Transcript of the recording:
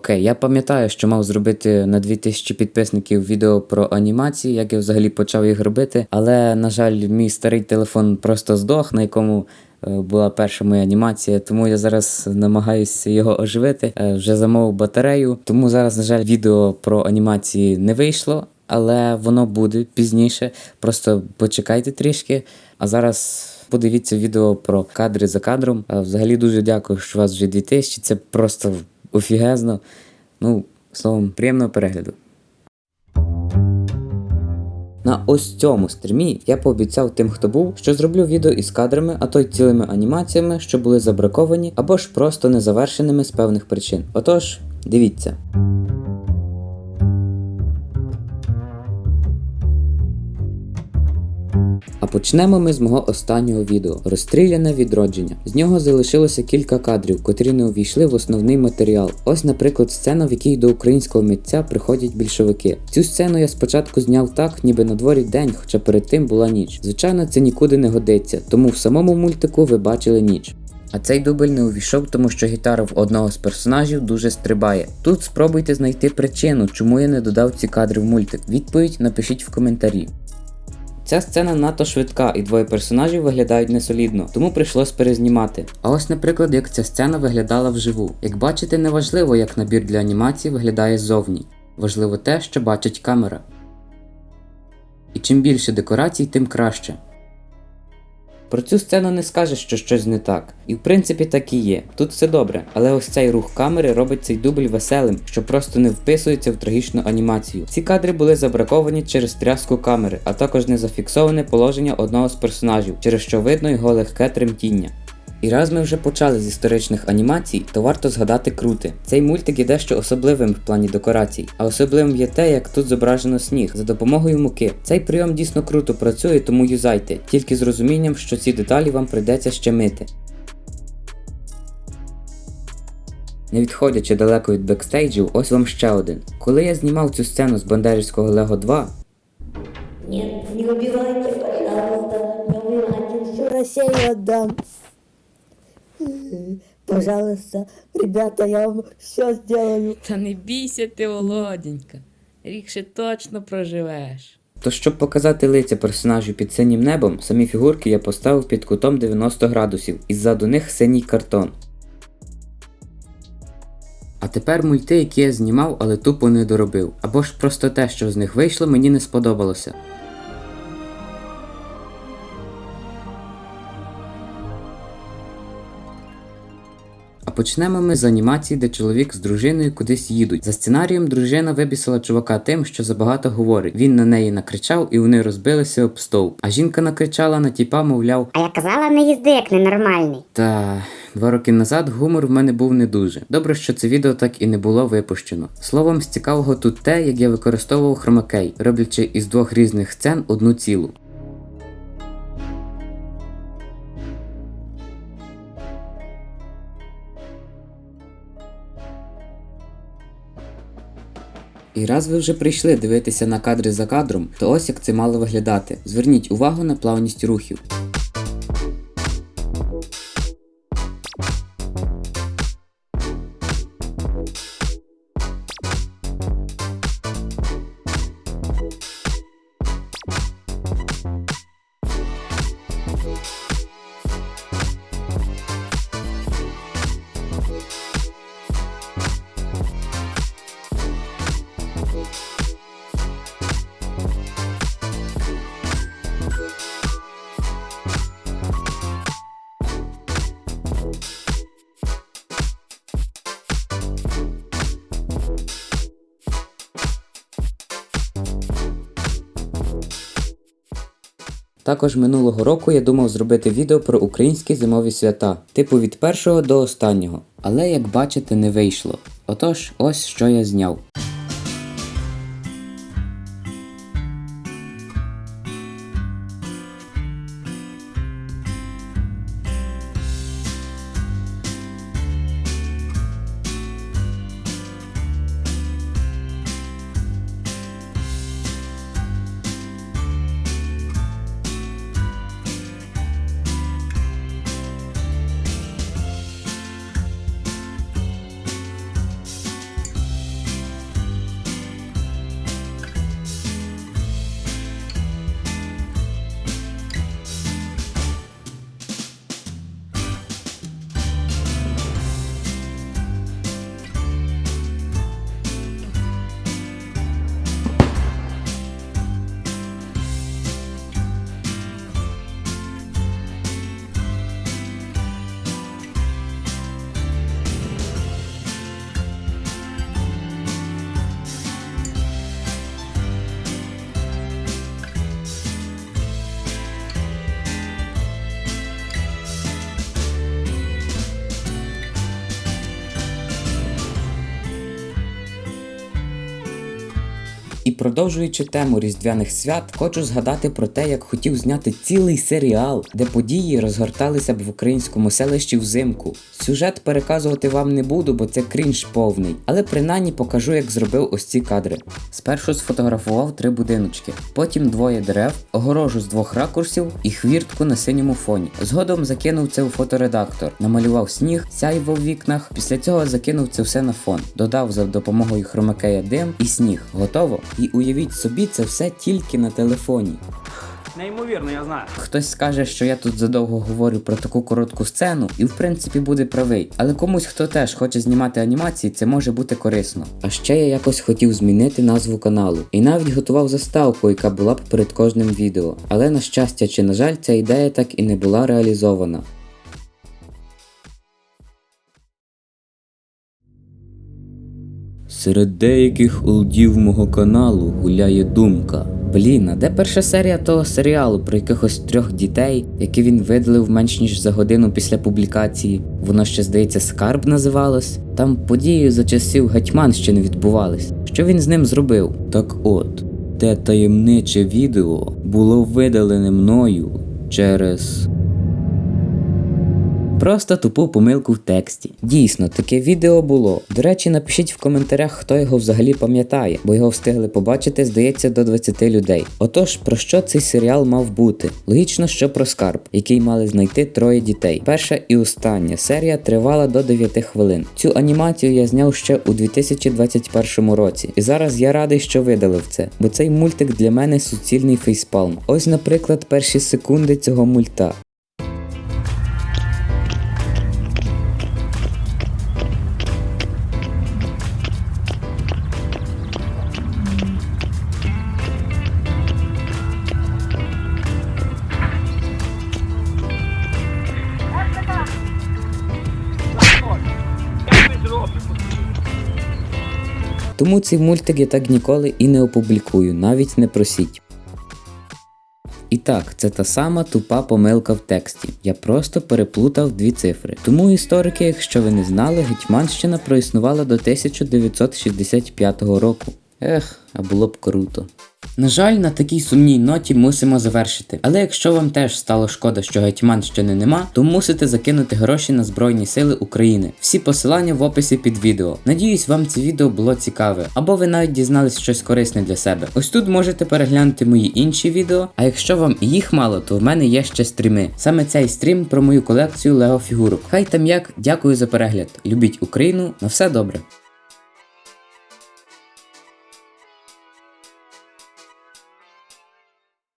Окей, я пам'ятаю, що мав зробити на 2000 підписників відео про анімації, як я взагалі почав їх робити. Але, на жаль, мій старий телефон просто здох, на якому е, була перша моя анімація. Тому я зараз намагаюся його оживити. Е, Вже замовив батарею. Тому зараз, на жаль, відео про анімації не вийшло, але воно буде пізніше. Просто почекайте трішки. А зараз. Подивіться відео про кадри за кадром. Взагалі дуже дякую, що вас вже 2000. Це просто офігезно. Ну, словом, приємного перегляду. На ось цьому стрімі я пообіцяв тим, хто був, що зроблю відео із кадрами, а то й цілими анімаціями, що були забраковані або ж просто незавершеними з певних причин. Отож, дивіться. А почнемо ми з мого останнього відео розстріляне відродження. З нього залишилося кілька кадрів, котрі не увійшли в основний матеріал. Ось, наприклад, сцена, в якій до українського митця приходять більшовики. Цю сцену я спочатку зняв так, ніби на дворі день, хоча перед тим була ніч. Звичайно, це нікуди не годиться, тому в самому мультику ви бачили ніч. А цей дубль не увійшов, тому що гітара в одного з персонажів дуже стрибає. Тут спробуйте знайти причину, чому я не додав ці кадри в мультик. Відповідь напишіть в коментарі. Ця сцена надто швидка, і двоє персонажів виглядають несолідно, тому прийшлось перезнімати. А ось, наприклад, як ця сцена виглядала вживу. Як бачите, не важливо, як набір для анімації виглядає ззовні. Важливо те, що бачить камера. І чим більше декорацій, тим краще. Про цю сцену не скажеш, що щось не так. І в принципі так і є. Тут все добре, але ось цей рух камери робить цей дубль веселим, що просто не вписується в трагічну анімацію. Ці кадри були забраковані через тряску камери, а також не зафіксоване положення одного з персонажів, через що видно його легке тремтіння. І раз ми вже почали з історичних анімацій, то варто згадати крути. Цей мультик є дещо особливим в плані декорацій, а особливим є те, як тут зображено сніг за допомогою муки. Цей прийом дійсно круто працює, тому юзайте, тільки з розумінням, що ці деталі вам прийдеться ще мити. Не відходячи далеко від бекстейджів, ось вам ще один. Коли я знімав цю сцену з Бандерівського Лего 2, Нет, не убивайте, пожалуйста, не убивайте, Россию отдам. Пожалуйста, ребята, я вам все сделаю. Та не бійся ти, Володенька. Рік ще точно проживеш. То щоб показати лиця персонажів під синім небом, самі фігурки я поставив під кутом 90 градусів і ззаду них синій картон. А тепер мульти, які я знімав, але тупо не доробив. Або ж просто те, що з них вийшло, мені не сподобалося. Почнемо ми з анімації, де чоловік з дружиною кудись їдуть. За сценарієм дружина вибісила чувака тим, що забагато говорить. Він на неї накричав і вони розбилися об стовп. А жінка накричала на тіпа, мовляв, А я казала, не їзди як ненормальний. та два роки назад гумор в мене був не дуже. Добре, що це відео так і не було випущено. Словом, з цікавого тут те, як я використовував хромакей, роблячи із двох різних сцен одну цілу. І раз ви вже прийшли дивитися на кадри за кадром, то ось як це мало виглядати. Зверніть увагу на плавність рухів. Також минулого року я думав зробити відео про українські зимові свята, типу від першого до останнього. Але як бачите, не вийшло. Отож, ось що я зняв. Продовжуючи тему різдвяних свят, хочу згадати про те, як хотів зняти цілий серіал, де події розгорталися б в українському селищі взимку. Сюжет переказувати вам не буду, бо це крінж повний, але принаймні покажу, як зробив ось ці кадри. Спершу сфотографував три будиночки, потім двоє дерев, огорожу з двох ракурсів і хвіртку на синьому фоні. Згодом закинув це у фоторедактор, намалював сніг, сяйво в вікнах. Після цього закинув це все на фон, додав за допомогою хромакея дим і сніг. Готово? І уявіть собі, це все тільки на телефоні. Неймовірно, я знаю. Хтось скаже, що я тут задовго говорю про таку коротку сцену, і в принципі буде правий. Але комусь, хто теж хоче знімати анімації, це може бути корисно. А ще я якось хотів змінити назву каналу, і навіть готував заставку, яка була б перед кожним відео. Але на щастя чи на жаль, ця ідея так і не була реалізована. Серед деяких олдів мого каналу гуляє думка. Блін, а де перша серія того серіалу про якихось трьох дітей, які він видалив менш ніж за годину після публікації? Воно ще здається скарб називалось. Там події за часів Гетьманщини відбувались. Що він з ним зробив? Так от, те таємниче відео було видалене мною через. Просто тупу помилку в тексті. Дійсно, таке відео було. До речі, напишіть в коментарях, хто його взагалі пам'ятає, бо його встигли побачити, здається, до 20 людей. Отож, про що цей серіал мав бути? Логічно, що про скарб, який мали знайти троє дітей. Перша і остання серія тривала до 9 хвилин. Цю анімацію я зняв ще у 2021 році. І зараз я радий, що видалив це, бо цей мультик для мене суцільний фейспалм. Ось, наприклад, перші секунди цього мульта. Тому цей мультик я так ніколи і не опублікую, навіть не просіть. І так, це та сама тупа помилка в тексті. Я просто переплутав дві цифри. Тому історики, якщо ви не знали, Гетьманщина проіснувала до 1965 року. Ех, а було б круто. На жаль, на такій сумній ноті мусимо завершити. Але якщо вам теж стало шкода, що Гетьманщини нема, то мусите закинути гроші на Збройні Сили України. Всі посилання в описі під відео. Надіюсь, вам це відео було цікаве, або ви навіть дізнались щось корисне для себе. Ось тут можете переглянути мої інші відео. А якщо вам їх мало, то в мене є ще стріми. Саме цей стрім про мою колекцію Лего фігурок. Хай там як, дякую за перегляд. Любіть Україну, на все добре.